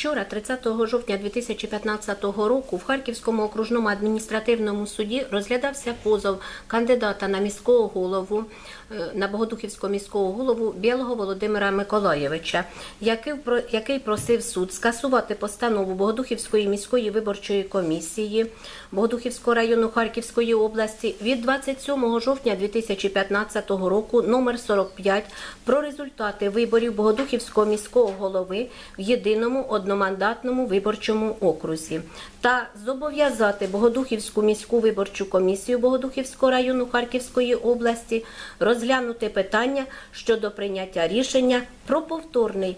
Вчора, 30 жовтня 2015 року, в Харківському окружному адміністративному суді розглядався позов кандидата на міського голову е, на Богодухівського міського голову Білого Володимира Миколаєвича, який, про- який просив суд скасувати постанову Богодухівської міської виборчої комісії Богодухівського району Харківської області від 27 жовтня 2015 року номер 45 про результати виборів Богодухівського міського голови в єдиному одномандатному виборчому окрузі та зобов'язати Богодухівську міську виборчу комісію Богодухівського району Харківської області розглянути питання щодо прийняття рішення про повторний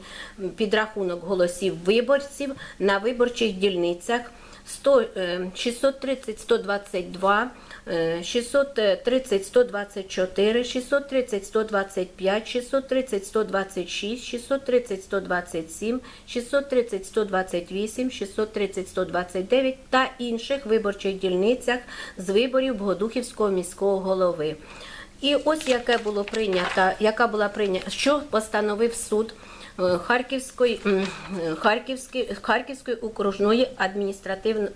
підрахунок голосів виборців на виборчих дільницях 100, е, 630 122 е, 630 124 630 125 630 126 630 127 630 128 630 129 та інших виборчих дільницях з виборів Богодухівського міського голови. І ось яке було прийнято, яка була прийнята, що постановив суд е, Харківської, е, Харківської, Харківської окружної адміністративної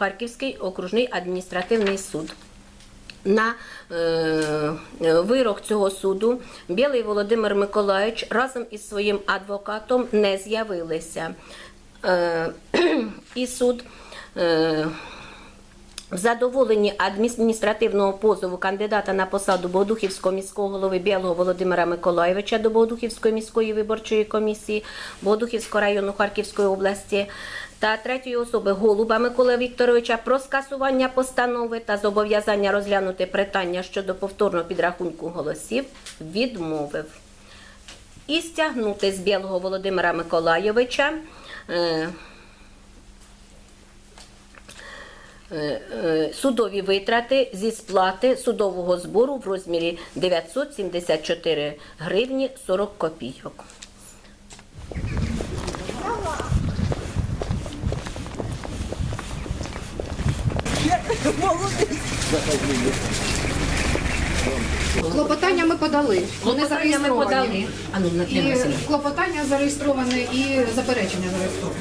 Харківський окружний адміністративний суд. На е, вирок цього суду Білий Володимир Миколаївич разом із своїм адвокатом не з'явилися. Е, і суд е, в задоволенні адміністративного позову кандидата на посаду Богодухівського міського голови Білого Володимира Миколаєвича до Богодухівської міської виборчої комісії Богодухівського району Харківської області та третьої особи Голуба Миколи Вікторовича про скасування постанови та зобов'язання розглянути питання щодо повторного підрахунку голосів відмовив. І стягнути з Білого Володимира Миколайовича е, е, е, судові витрати зі сплати судового збору в розмірі 974 гривні 40 копійок. Клопотання ми подали. Вони Клопотання ми подали. зареєстровані. А ну, І клопотання зареєстроване і заперечення зареєстроване.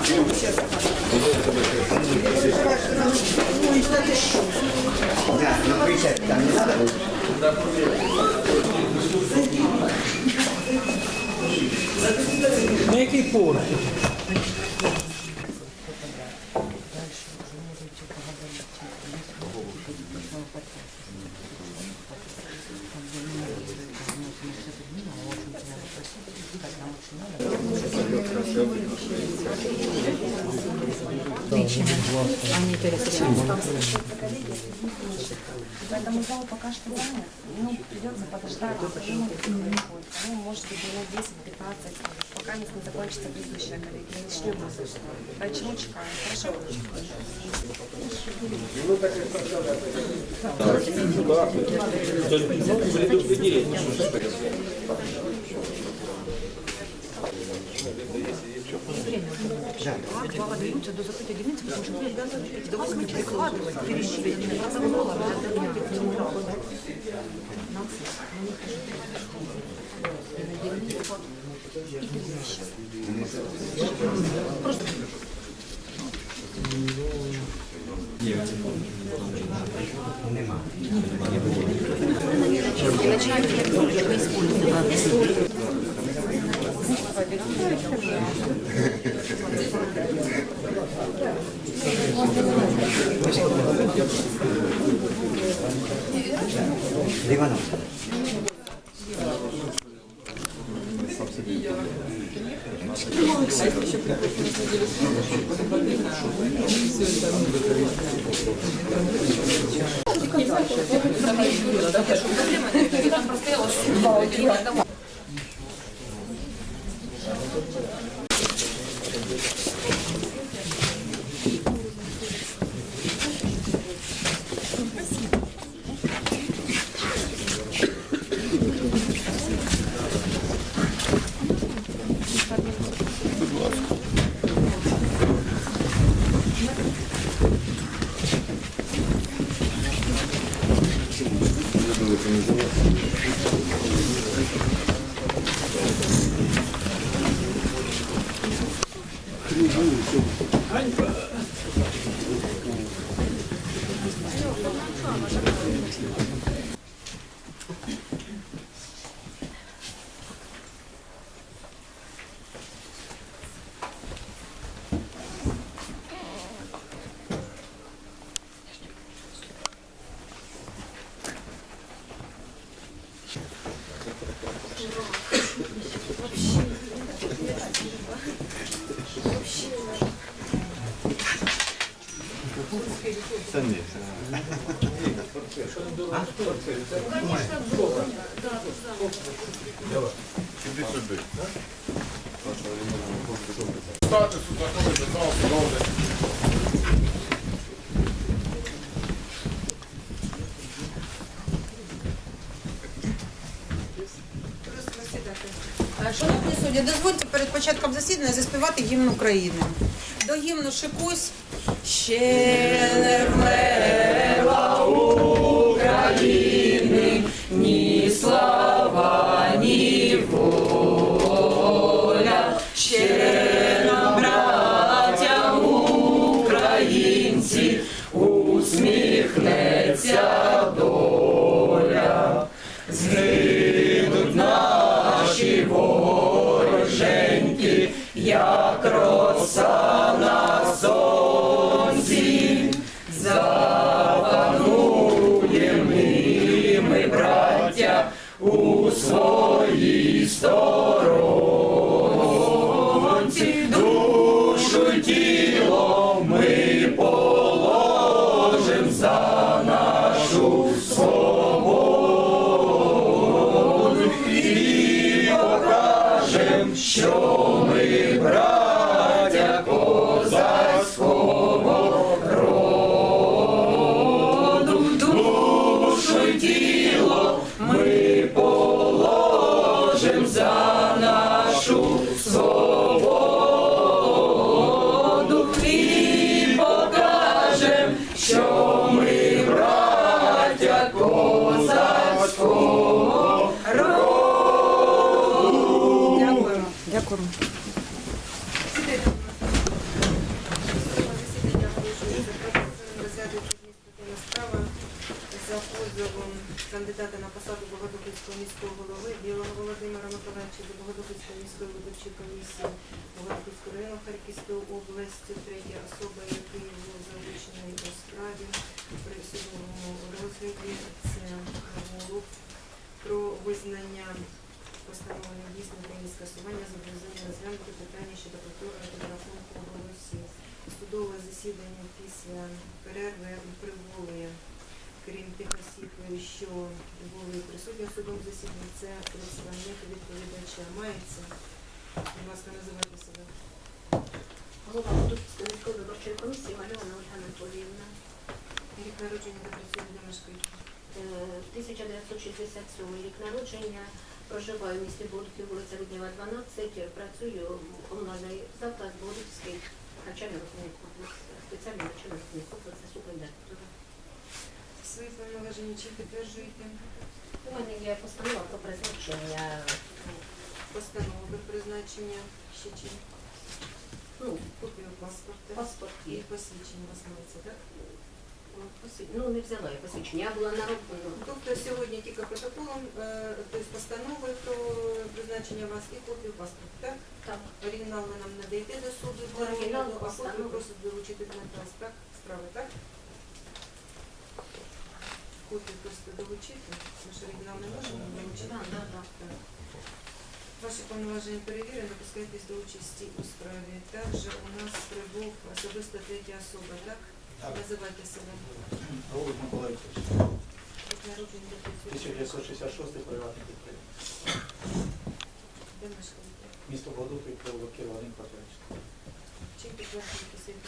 Сядемо всі. На який поверх? Поэтому зал пока что занят. Ну, придется подождать, ну, ну, может быть, минут 10-15, пока не закончится предыдущая коллегия. Начнем. Почему а чекаем? Хорошо? Ну, так и как глава деревенцы Ливанов. Проблема не в этом, просто я 嗯对 Шановні судді, дозвольте перед початком засідання заспівати гімн України. До гімну шикусь. Ще не роса на сонці, запануємо ми, браття, у своїй сторонці, душу й на посаду Богодухівського міського голови Білого Володимира Миколаївича до Богодухівської міської виборчої комісії Богодухівського району Харківської області, третя особа, який був залучений у справі при судовому розгляді, це Голуб про визнання постановлення дійсно та її скасування зобов'язання розглянути питання щодо повторного підрахунку голосів. Судове засідання після перерви прибули, крім тих осіб, що були присутні в судовому засіданні, це представник відповідача. Мається, будь ласка, називайте себе. Голова міської виборчої комісії Альона Ольга Анатоліївна. Рік народження та працює де мешкають. Е, 1967 рік народження. Проживаю в місті Бодухів, вулиця Руднєва, 12. Працюю комунальний заклад Бодухівський навчальний розмінний комплекс, спеціальний навчальний розмінний комплекс, заступник Свої повноваження чи підтверджуєте? У мене є постанова про призначення Постанови про призначення ще чи ну, копію паспорта паспорт і є. посвідчення мається, так? Ну, посвід- Ну, не взяла я посвідчення, я була на роботі. Тобто сьогодні тільки протоколом, е, тобто постановою про призначення вас і копію паспорту, так? Так, Оригінал ви нам надаєте до суду Оригінал а копію постанови. просто долучити до матеріалу так? справи, так? Копію просто долучити, ми ж оригінал не можемо долучити. так, так, так. Так. Ваші повноваження перевірені, допускайтесь до участі у справі. Також у нас прибув особисто третя особа, так? Так. Називайте себе. Голуб Миколаївич, Як народження де 1966 приватний підприємець. Де мешкаєте? Місто Богодухів, Київ Вадим Петрович. Чим підтверджуєте свої?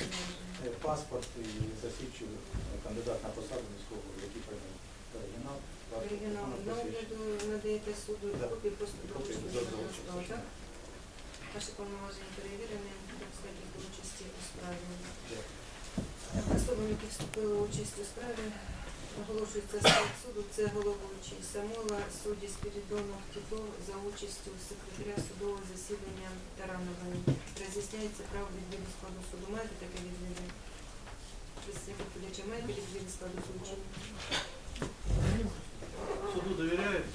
Е, Паспорт і засвідчую е, кандидат на посаду міського який прийняв оригінал. Оригінал на огляду надаєте суду копію просто Копію долучити за до долучення. так? Ваші повноваження перевірені, допускайтесь до участі у справі. Особам, які вступили в участь у справі, Оголошується склад суду. Це головуючий Самола, судді Спірідонов, Тito за участю секретаря судового засідання Таранової. Роз'ясняється право відвіду складу суду. Маєте таке відвіду? Представник відповідача маєте відвіду складу суду? Суду довіряють?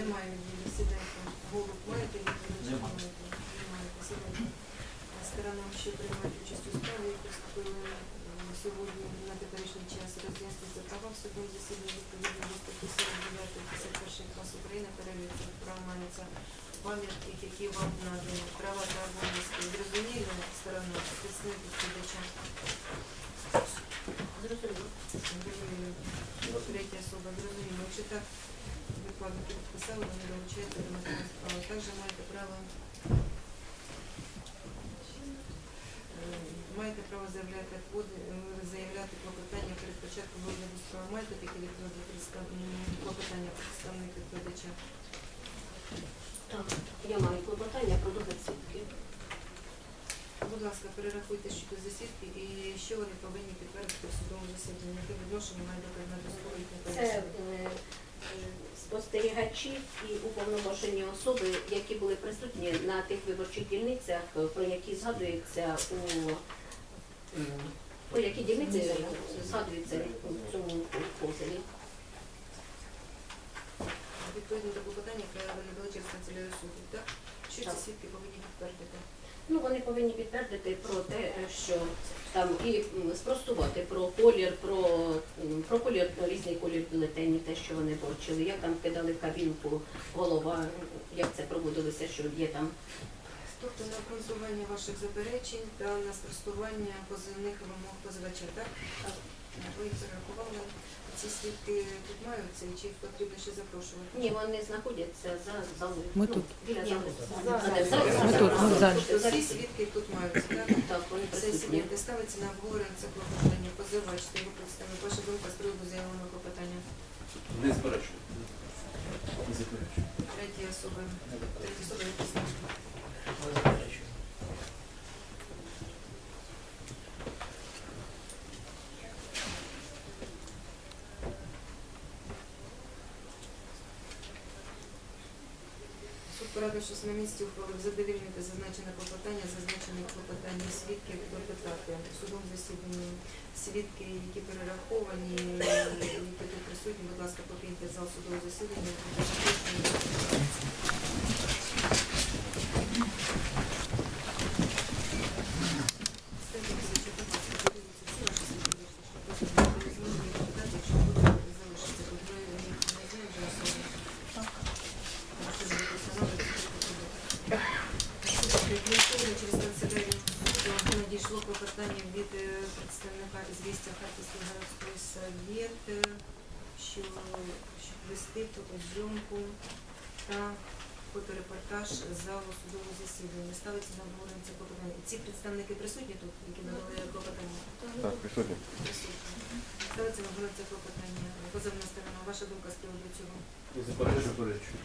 Немає відвіду. Сідайте. Голуб маєте відвіду? чи Нема. не маєте? Не. Сідайте. Сторонам, що приймають участь у справі, вступили е, сьогодні на теперішній час роз'яснюється права в судовому засіданні відповідно до статті 49 51 клас України перевірці права мається пам'ятки, які вам надані, права та обов'язки. Зрозуміли сторона, представник відповідача. Зрозуміло. Третя особа, зрозуміло. Якщо так викладно підписали, вони долучаються до матеріалу. Також маєте право Е, Маєте право заявляти е, заявляти клопотання перед початком розгляду справи. Маєте такі м, клопотання представник відповідача? Так, я маю клопотання про догляд свідків. Будь ласка, перерахуйте щодо засідки і що вони повинні підтвердити в судовому засіданні. Яке відношення має доказна до спору їхнє Це е, спостерігачі і уповноважені особи, які були присутні на тих виборчих дільницях, про які згадується у про які дільниці згадується у цьому позові. Відповідно до клопотання, яке ви надали через канцелярію суду, так? Що ці свідки повинні підтвердити? Ну, вони повинні підтвердити про те, що там і спростувати про колір, про, про колір, різний колір бюлетенів, те, що вони бачили, як там кидали в кабінку голова, як це проводилося, що є там. Тобто на обґрунтування ваших заперечень та на спростування позивних вимог позивача, так? Ви їх зарахували. Ці свідки тут маються, і чи їх потрібно ще запрошувати? Ні, вони знаходяться за залою. Ми Ну, тут. Біля залі. Ми тут, ми в залі. Тобто всі свідки тут маються, так? Так, вони присутні. де ставиться на обговорення це клопотання, позивач та його представник. Ваша думка з приводу заявленого клопотання? Не заперечую. Не заперечую. Треті особи, треті особи не представник. Не заперечую. Суд що на місці ухвалив задовільнити зазначене клопотання, зазначене клопотання свідків допитати в судовому засіданні. Свідки, які перераховані, які тут присутні, будь ласка, покиньте зал судового засідання. Надійшло клопотання від е, представника звістя Харківської городської совєт, е, що щоб вести фотозйомку та фоторепортаж з залу судового засідання. Ставиться на обговорення це клопотання. Ці представники присутні тут, які надали клопотання? Так, присутні. Присутні. Ставиться на обговорення це клопотання. Позовна сторона. Ваша думка з приводу цього? Не заперечую.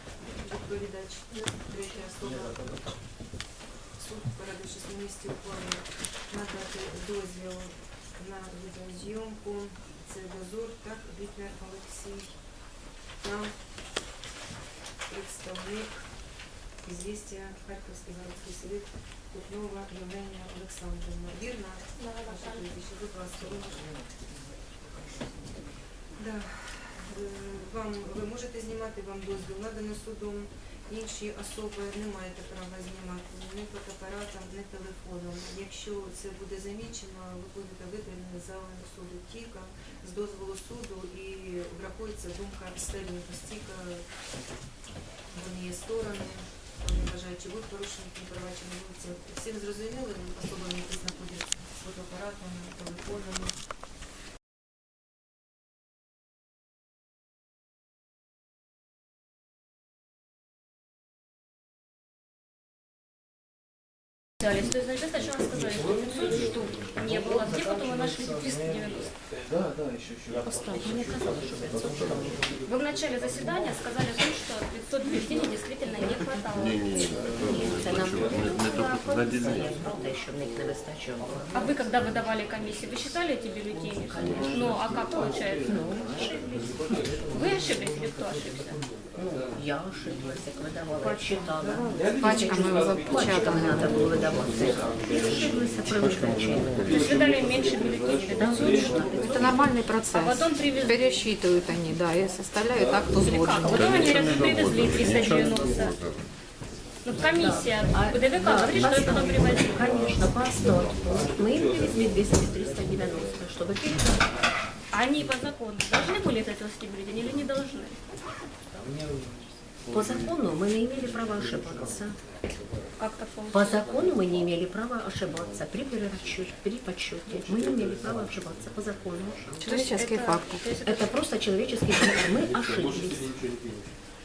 Доповідач, третя особа. Суд, порадившись на місці надати дозвіл на відеозйомку. Це дозор, так, Вітнер Олексій та представник ізвістя Харківський городський совет Кутнова Євгенія Олександрівна. Вірно? Будь ласка. Да. Е, Вам ви можете знімати вам дозвіл надано судом. Інші особи не маєте права знімати ні фотоапаратом, ні телефоном. Якщо це буде замічено, ви будете видалені з зали суду тільки з дозволу суду і врахується думка сторін. Стільки вони є сторони, вони вважають, чи ви не будуть. Це Всім зрозуміло особам, які знаходяться з фотоапаратами, телефонами. Далее, то есть, значит, сначала сказали, что 500 штук не было, где потом вы нашли 390? Да, да, сказали, що що. Вы в начале заседания сказали о том, что 500 бюллетеней действительно не хватало. Це нам про те, що в них не вистачало. А вы, когда выдавали комиссии, вы считали эти бюллетени? Ну, а как получается? Вы ошиблись или кто ошибся? Ну, я ошиблась, як видавала, читала. Пачками Пачками треба було видавати. То есть вы дали меньше бюллетеней, да? Это нормальный процесс. А потом привезли. Пересчитывают они, да, и составляют как? сгоден. Потом они привезли 390. Ну, комиссия ВДВК говорит, что это нам привозили. Конечно, по основе. Мы им привезли 200-390, чтобы передать. Они по закону должны были это вести бюллетени или не должны? По закону мы не имели права ошибаться. Как так получилось? По закону мы не имели права ошибаться при перерасчете, при подсчете. Мы не имели права ошибаться по закону. Человеческие то есть это Это просто человеческий фактор. Мы ошиблись.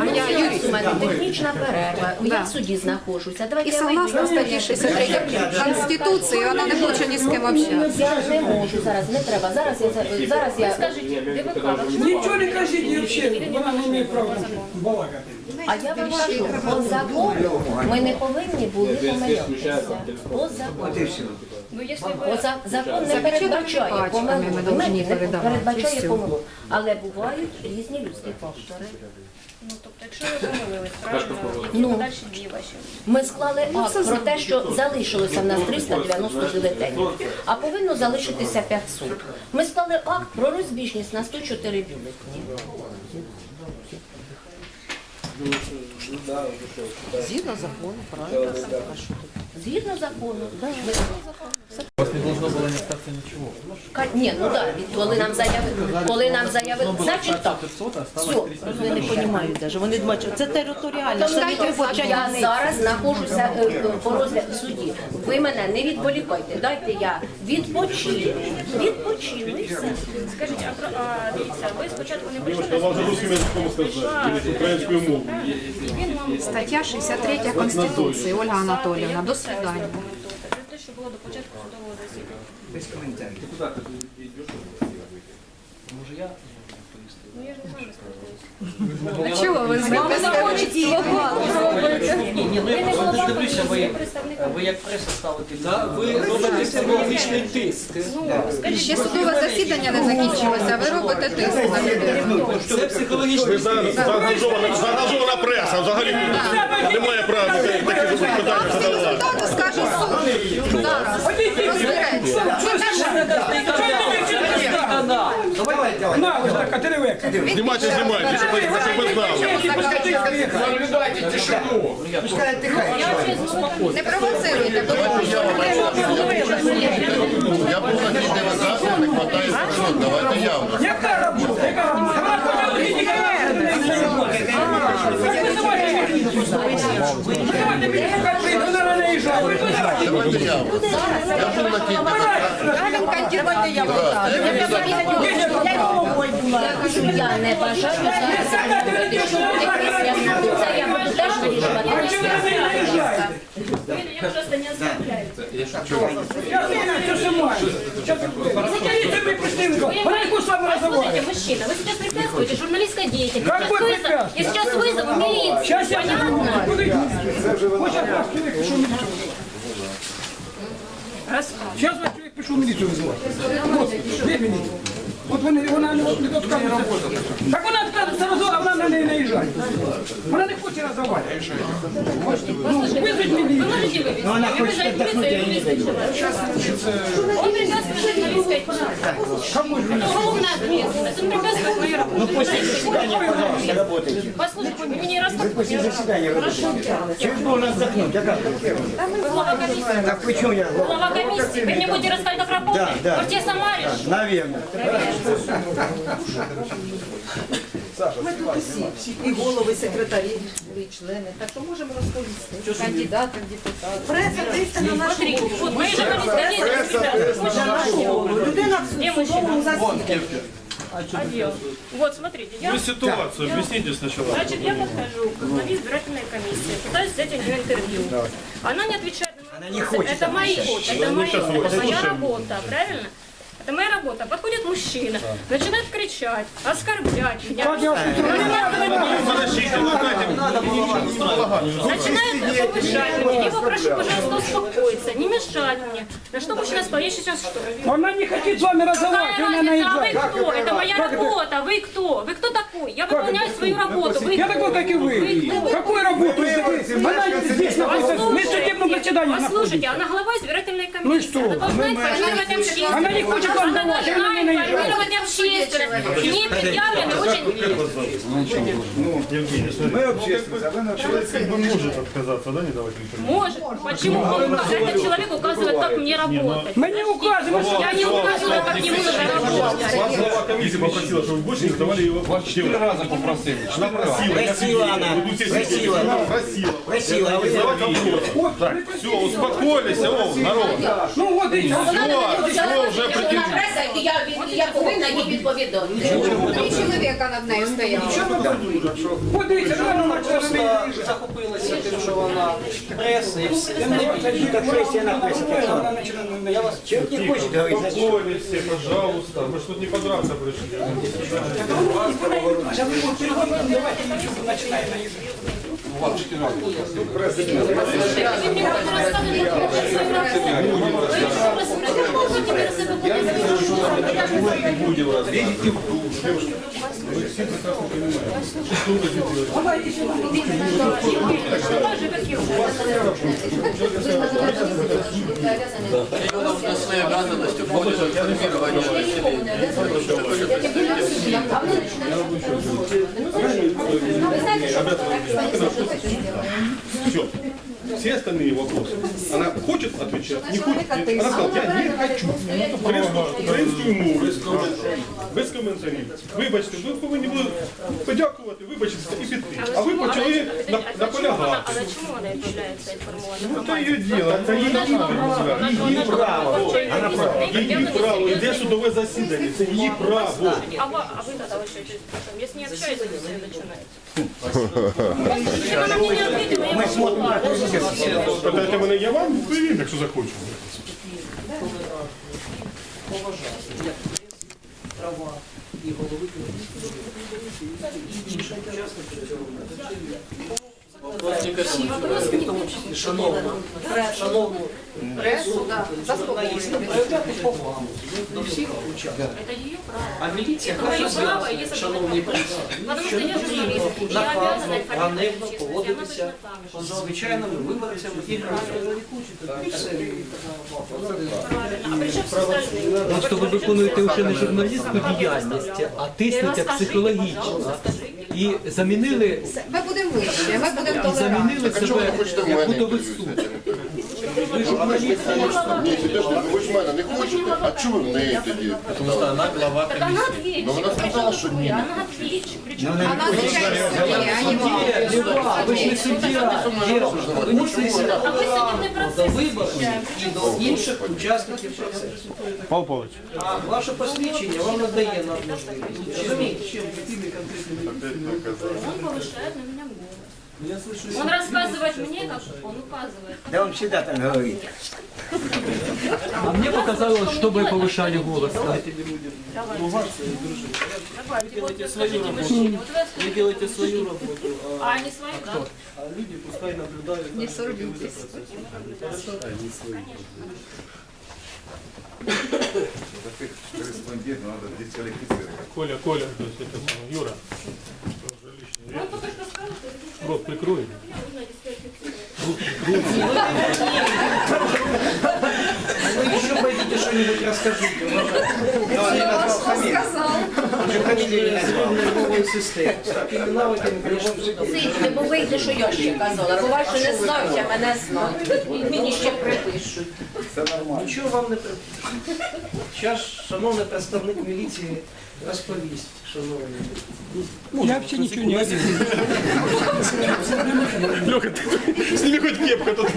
А я юрист. У мене технічна перерва, я в суді знаходжуся. Давайте И я согласно статті 63 Конституції, вона не хоче ні з ким общатися. Я не можу зараз, не треба. Зараз я зараз я. Нічого не кажіть вона не має права балакати. А я вам кажу, по закону ми не повинні були помилятися. По закону. Ну, если Бо вы... за- закон не передбачає помилок. ми повинні Не передавати, передбачає помилок. Але бувають різні людські фактори. Ну, тобто, якщо ви помилились, правильно, які Ну. подальші дії ваші? Ми склали акт про те, що залишилося в нас 390 бюлетенів, а повинно залишитися 500. Ми склали акт про розбіжність на 104 бюлетені. Згідно закону, правильно. Згідно закону. У вас не должно було не статися нічого. Ка- Ні, ну так, коли нам заявили, коли нам заявили, значить так. 500, а Все, стало Вони не розуміють навіть. Вони думають, що це територіально, що від виборча я дільниця. зараз знаходжуся е, е, по розгляду в суді. Ви мене не відволікайте, дайте я відпочину. Відпочину і все. Скажіть, а, про- а дивіться, ви спочатку не прийшли Я вам за русским языком сказать, українською мовою. Стаття 63 Конституції, Ольга Анатоліївна, до свидання. Це те, що було до початку судового засідання. Без коментарів. Ти куди ти йдеш? Може я? Ну я ж не з вами. А чого ви з нами Ні, ні, ну я просто дивлюся, ви, ви як преса ставите. Да, ви робите психологічний тиск. Ще судове засідання не закінчилося, а ви робите тиск на людей. Це психологічний тиск. Заангажована, заангажована преса, взагалі немає права таких питань Всі задавати. результати скаже суд. Зараз. Розбереться. На, ось така теревека. Знімайте, знімайте, щоб ви щоб ви знали. Не провоцируйте. Я був на тій не хватає маршрут, давайте явно. Яка робота? Яка робота? Вона хоча б тільки Давайте мені покажіть, вона не наїжджає. Давайте явно. Я був на тій делегації. Я кажу, я не бажаю зараз заходити, що якесь я буду. Це я буду теж вирішувати. Я просто не оскорбляю. Я знаю, що сама. Покажіть собі представником. Вона яку з вами Послушайте, розмовляє. мужчина, вы сейчас препятствуете журналистской деятельности. Какой Сейчас вызов- препятствие? Я сейчас вызову милицию. Сейчас я Понятно? Куди? Ось я ваш чоловік пішов в міліцію. Зараз ваш чоловік пішов в міліцію визивати. От, де міліція? От вони, вона не, не відказується. Так вона відказується разом, а вона на неї наїжджає. Вона не хоче розвивати. Ну, визвіть Вы міліцію. можете вывести? Я вызову милицию и вывести человека. Он Уголовная ответственность. Он препятствует моей работе. Ну, после заседания, пожалуйста, работайте. Послушайте, вы меня не Вы после рассказываете. заседания работаете. Через должен отдохнуть, а как? Глава комиссии. Так почему я Глава комиссии. Вы мне будете рассказать, как работать? Да, да. Может, я сама решу? Наверное. Ми тут усі, всі і голови, секретарі, і члени, так що можемо розповісти. Кандидати в депутати. Преса тисне на нашу Смотрите, голову. вот мои журналисты, они На нашу голову. Людина в судовому засіданні. Отдел. Вот, смотрите, я... ситуацию объясните сначала. Значит, я подхожу к главе избирательной комиссии, пытаюсь взять у нее интервью. Она не отвечает на мои Она не вопросы. хочет Это мои, отвечать. это, мои, сейчас это вот моя послушаем. работа, правильно? Это моя работа. Подходит мужчина, начинает кричать, оскорблять меня. Как я вас Подождите, ну дайте Начинает повышать меня. Я попрошу, пожалуйста, успокоиться, не мешать мне. На что мужчина сказал, я сейчас что? Она не хочет с вами разговаривать, Какая она разница, а вы наезжает. кто? Это моя Как это? работа. Вы кто? Вы кто такой? Я выполняю свою работу. Вы Я кто? такой, как и вы. Какую работу вы Она здесь находится, мы судебном заседании Послушайте, находимся. она глава избирательной комиссии. Ну и что? Она должна информировать общественность. Она не хочет вам Она давать, должна она не наезжает. информировать общественность. К ней предъявлены очень... Мы общественность, а вы Человек как бы может отказаться, да, не давать интервью? Может. Почему? Этот человек указывает, как мне работать. Мы не указываем. Я не указываю, как ему нужно работать. Вас глава комиссии попросила, чтобы вы больше не задавали ей вопросы. Четыре раза попросили. Она просила. я Просила сидел, она. вы тут все Просила. сидите. Она просила. Просила, а вы Задавать вопросы. Так, все, успокоились, о, народ. Ну вот и Все, все уже определили. преса, і я, я повинна їй відповідати. Три чоловіка над нею стояло. Подивіться, вона наїжджати. захопилася тим, що вона преса і все. Наїжджати. Человек не хочет говорить? Успокоились все, пожалуйста. Мы же тут не подраться пришли. Сейчас мы переговорить, давайте не будем разговаривать. Идите в душ. Все прекрасно понимаете, что вы делаете. Давайте еще раз. уже своей обязанностью. Все все остальные вопросы. Она хочет отвечать, не хочет. Она сказала, я не хочу. Крымскую, крымскую мудрость мовою. Без коментарів. Вибачте, ви повинні були подякувати, вибачитися і піти. А ви почали на- А наполягати. зачем она является информованной? Ну, це її діло, це її діло. Її право. Її право. Іде судове засідання. Це її право. А вы, а вы тогда вообще Я с ней общаюсь, вы все начинаете. Если она мне не ответила, я пошла. Питайте мене, я вам відповім, якщо захочу. Права і голови. Комісії, і інших учасників цього процесу. В тому числі шановну, шановну пресу, журналістів, проявляти повагу до всіх учасників. Это ее право. А міліція Это мое каже право, зараз, если шановні это пресі, Потому що что не я потрібно журналист, и я обязана нахабно, информировать ганебно общественность. поводитися Она точно так же. з звичайними виборцями і гражданами. І все. А при чем все остальные? Просто ви виконуєте вже не журналістську діяльність, а тиснете психологічно. І замінили, Ми будемо вище, ми будемо і толерантні. замінили себе як будовий суд. Ви журналіст. Ні, підожди, ви ж мене не хочете. А чому ви в неї тоді? Тому що вона глава Так она ответчик. Ну, она сказала, что нет. Она ответчик. Причем Вона звичайно судді, а не Ні, Люба, ви ж не суддя. Єва, ви не суддя. А вы судебный до процесс виборів і до інших учасників процесу. Павло Павлович. А ваше посвідчення вам надає на можливість. Розумієте, чим якими конкретними Он повышает на Он рассказывает мне, как он указывает. Да он всегда так говорит. А мне показалось, что вы повышали голос. да. Давайте, вот вы скажите мужчине, вот вы Ви робите свою роботу, А они свою, да? а люди пускай наблюдають. Не надо дисквалифицировать. Коля, Коля, то есть это Юра. Бог прикроет. Бог прикроет. что Рот прикрой. меня нужно дисквалифицировать. Вы еще пойдите что-нибудь расскажите. уважаемые. нервової системи. Кримінали, Сидьте, бо вийде, що я ще казала. Буває, що не знають, а мене знають. І мені ще припишуть. Нічого вам не припишуть. Зараз шановний представник міліції розповість, шановний. Я вообще ничего не говорю. Леха, ты сними хоть кепку тут.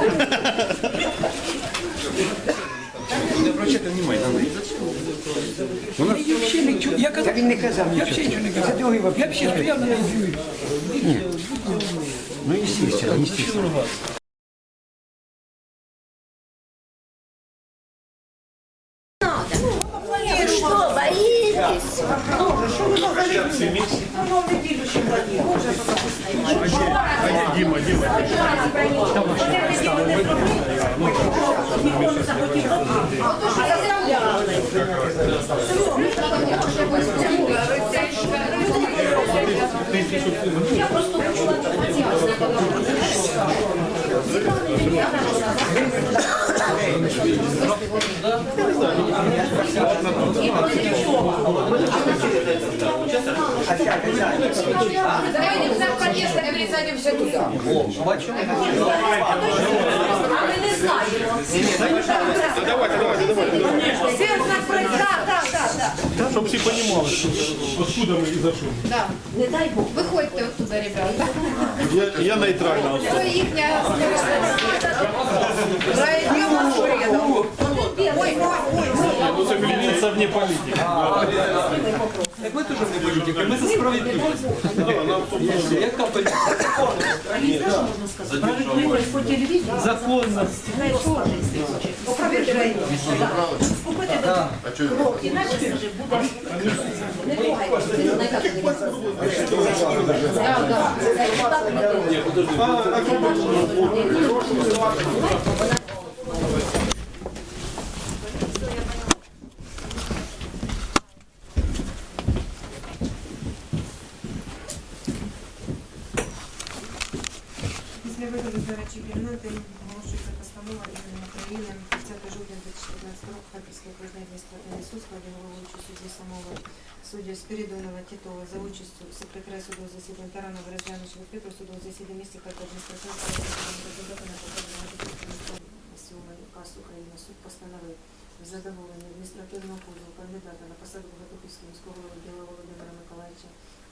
Я вообще ничего, я казав, Він не казав я вообще нічого. ничего не Це казав. другий Я вопрос. вообще стоял на ревью. Ну, естественно, естественно. Ви що, боїтесь? Дима, Зайдем в подъезд, а пересадимся туда. А мы не знаем. Давайте, давайте, давайте. Все знак про- Да, да, да, да. Щоб всі розуміли, откуда ми і за що. Да. Не дай Бог. Виходьте оттуда, ребята. Я, я нейтральна особа. Це їхня... Пройдемо Ой, Ну, це міліція вне політики. Так ми теж не політика, ми за справедливість. Яка політика? Справедливість по телевізору. Законність. Купити крок, іначе скажи, буде. Не трогайте, це не це Да, да. Так не буде. Після виходу з оголошується постанова імені України 30 жовтня 2014 року Харківський окружний адміністративний суд складі головуючий судді самого суддів Спірідонова Тітова за участю секретаря судового засідання Тарана Березяновича відкритого судового засідання місті Харків адміністративного президента на посаду Сьомий указ України суд постановив в задоволенні адміністративного позову кандидата на посаду Богодухівського міського голови Біла Володимира Миколаївича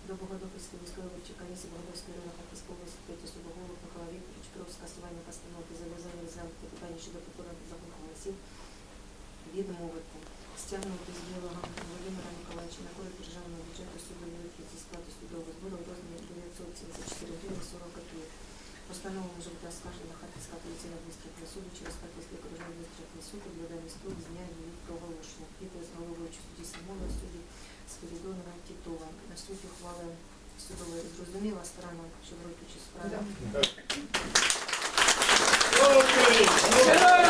до Богодухівської міської виборчої комісії Богодухівської району Харківської області третій судоголовок Микола Вікторович про скасування постановки за в'язання розглянути питання щодо повторного законних голосів відмовити, стягнути з білого Володимира Миколаївича на користь державного бюджету витрат зі сплати судового збору в розмірі 974 гривень 40 копійок. Постанову може бути оскаржена Харківська апеляційна адміністративна суду через Харківський окружний адміністративний суд у даний строк з дня її проголошення. Підпис головуючого судді Самова, судді Спірідонова Тітова. На суді ухвали судової зрозуміла сторона, що в справі. Самый честный